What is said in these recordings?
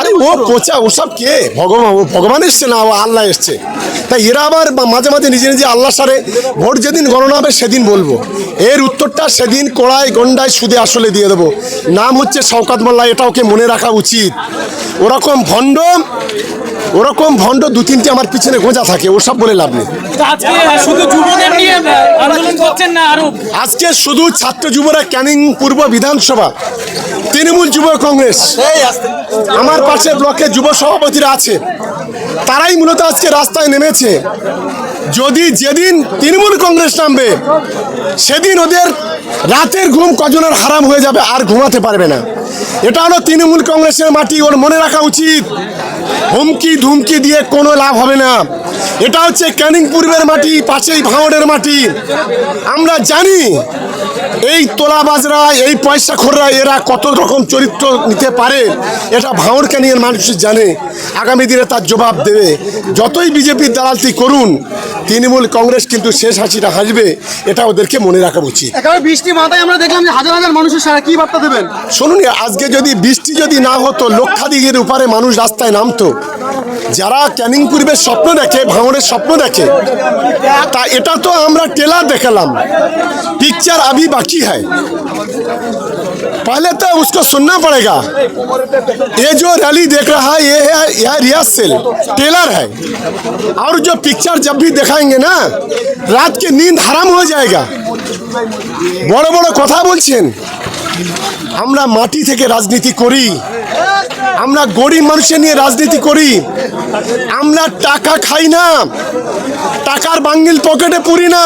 আরে ও পচা ওসব কে? ভগবান ও ভগবান এসছে না ও আল্লাহ এসছে। তাই এরা আবার মাঝে মাঝে নিজে নিজে আল্লাহ সারে ভোট যেদিন গণনা হবে সেদিন বলব। এর উত্তরটা সেদিন কোড়ায় গন্ডায় সুদে আসলে দিয়ে দেবো। নাম হচ্ছে শওকাত মোল্লা এটা ওকে মনে রাখা উচিত। ওরকম ভণ্ড ওরকম ভণ্ড দু তিনটে আমার পিছনে গোঁজা থাকে ওসব বলে লাভ নেই। তো আজকে শুধু যুবদের নিয়ে আন্দোলন করছেন না আরও? আজকে শুধু ছাত্র যুবরা ক্যানিং পূর্ব বিধানসভা তৃণমূল যুব কংগ্রেস। আমার পাশে ব্লকে যুব সভাপতিরা আছে। তারাই মূলত আজকে রাস্তায় নেমেছে। যদি যেদিন তৃণমূল কংগ্রেস নামবে সেদিন ওদের রাতের ঘুম কজনের হারাম হয়ে যাবে আর ঘুমাতে পারবে না। এটা হলো তৃণমূল কংগ্রেসের মাটি ওর মনে রাখা উচিত। হুমকি ধুমকি দিয়ে কোনো লাভ হবে না। এটা হচ্ছে ক্যানিং পূর্বের মাটি পাশেই ভাঙড়ের মাটি। আমরা জানি এই তোলাবাজরা এই পয়সা খোররা এরা কত রকম চরিত্র নিতে পারে এটা ভাঙড় ক্যানিংয়ের মানুষ জানে। আগামী দিনে তার জবাব দেবে। যতই বিজেপির দালালতি করুন তৃণমূল কংগ্রেস কিন্তু শেষ হাসিটা হাসবে এটা ওদেরকে মনে রাখা উচিত। বৃষ্টি মাথায় আমরা দেখলাম যে হাজার হাজার মানুষের সারা কি বার্তা দেবেন? শুনুন আজকে যদি বৃষ্টি যদি না হতো লক্ষাধিকের উপরে মানুষ রাস্তায় নামতো। যারা ক্যানিং পূর্বের স্বপ্ন দেখে ভাঙড়ের স্বপ্ন দেখে তা এটা তো আমরা টেলার দেখালাম पिक्चर अभी बाकी है पहले तो उसको सुनना पड़ेगा ये जो रैली देख रहा है ये है यह रिहर्सल टेलर है और जो पिक्चर जब भी दिखाएंगे ना रात की नींद हराम हो जाएगा বড় বড় কথা বলছেন আমরা মাটি থেকে রাজনীতি করি। আমরা গরিব মানুষের নিয়ে রাজনীতি করি। আমরা টাকা খাই না। টাকার বাঙ্গিল পকেটে পুরি না।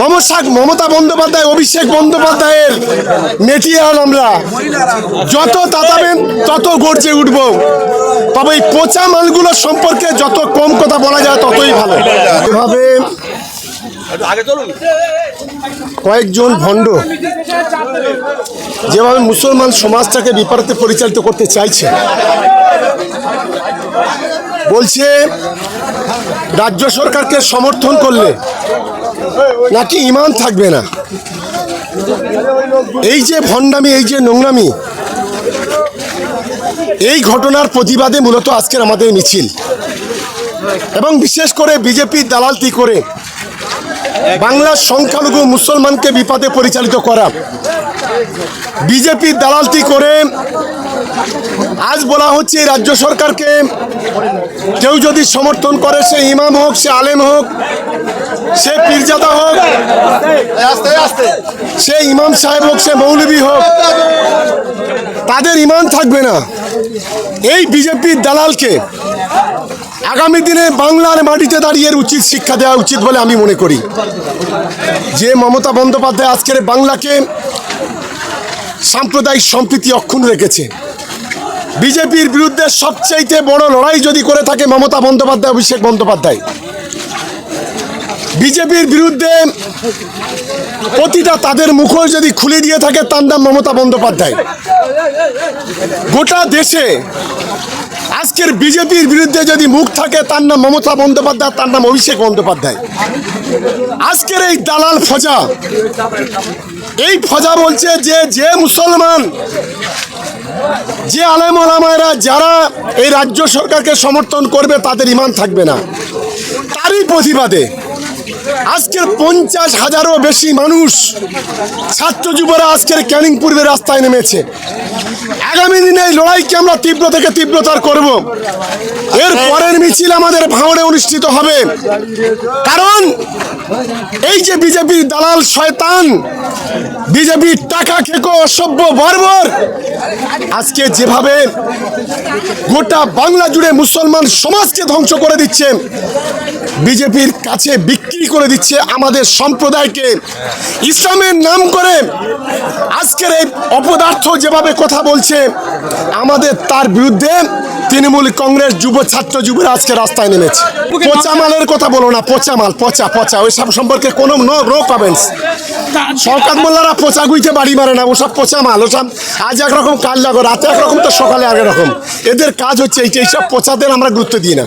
মমতা মমতা বন্দ্যোপাধ্যায় অভিষেক বন্দ্যোপাধ্যায়ের মেটিয়াল আমরা। যত তাতাবেন তত গর্জে উঠব। তবে এই পচা মালগুলোর সম্পর্কে যত কম কথা বলা যায় ততই ভালো। এভাবে কয়েকজন ভণ্ড যেভাবে মুসলমান সমাজটাকে বিপরীতে পরিচালিত করতে চাইছে, বলছে রাজ্য সরকারকে সমর্থন করলে নাকি ইমান থাকবে না। এই যে ভণ্ডামি, এই যে নোংরামি, এই ঘটনার প্রতিবাদে মূলত আজকের আমাদের মিছিল। এবং বিশেষ করে বিজেপির দালালতি করে বাংলার সংখ্যালঘু মুসলমানকে বিপদে পরিচালিত করা। বিজেপি দালালটি করে আজ বলা হচ্ছে রাজ্য সরকারকে কেউ যদি সমর্থন করে, সে ইমাম হোক, সে আলেম হোক সে পীরজাদা হোক সে ইমাম সাহেব হোক, সে মৌলবী হোক, তাদের ইমান থাকবে না। এই বিজেপির দালালকে আগামী দিনে বাংলার মাটিতে দাঁড়িয়ে উচিত শিক্ষা দেওয়া উচিত বলে আমি মনে করি। যে মমতা বন্দ্যোপাধ্যায় আজকের বাংলাকে সাম্প্রদায়িক সম্প্রীতি অক্ষুণ্ণ রেখেছে। বিজেপির বিরুদ্ধে সবচাইতে বড় লড়াই যদি করে থাকে মমতা বন্দ্যোপাধ্যায়, অভিষেক বন্দ্যোপাধ্যায়। বিজেপির বিরুদ্ধে প্রতিটা তাদের মুখোশ যদি খুলে দিয়ে থাকে, তার নাম মমতা বন্দ্যোপাধ্যায়। গোটা দেশে আজকের বিজেপির বিরুদ্ধে যদি মুখ থাকে, তার নাম মমতা বন্দ্যোপাধ্যায়, তার নাম অভিষেক বন্দ্যোপাধ্যায়। আজকের এই দালাল ফজা, এই ফজা বলছে যে যে মুসলমান, যে আলেম ওলামায়রা, যারা এই রাজ্য সরকারকে সমর্থন করবে, তাদের ইমান থাকবে না। তারই প্রতিবাদে আজকের পঞ্চাশ হাজারও বেশি মানুষ ছাত্র যুবরা আজকের ক্যানিং রাস্তায় নেমেছে। আগামী দিনে এই লড়াইকে আমরা তীব্র থেকে তীব্রতর করব। এর পরের মিছিল আমাদের ভাঙড়ে অনুষ্ঠিত হবে। কারণ এই যে বিজেপির দালাল শয়তান বিজেপির টাকা খেকো, অসভ্য বর্বর, আজকে যেভাবে গোটা বাংলা জুড়ে মুসলমান সমাজকে ধ্বংস করে দিচ্ছে, বিজেপির কাছে বিক্রি করে দিচ্ছে আমাদের সম্প্রদায়কে। ইসলামের নাম করে আজকের এই অপদার্থ যেভাবে কথা বলছে আমাদের তার বিরুদ্ধে তৃণমূল কংগ্রেস যুব, ছাত্র যুবরা আজকে রাস্তায় নেমেছে। পচা মালের কথা বলো না, পচা মাল, পচা পচা ওইসব সম্পর্কে কোনো নো নো। কমেন্টস শওকাত মোল্লারা পচা গুইতে বাড়ি মারে না, ওসব পচা মাল, ওসব আজ একরকম কাল লাগো, রাতে একরকম তো সকালে একরকম এদের কাজ হচ্ছে এইটা এইসব পচাদের আমরা গুরুত্ব দিই না।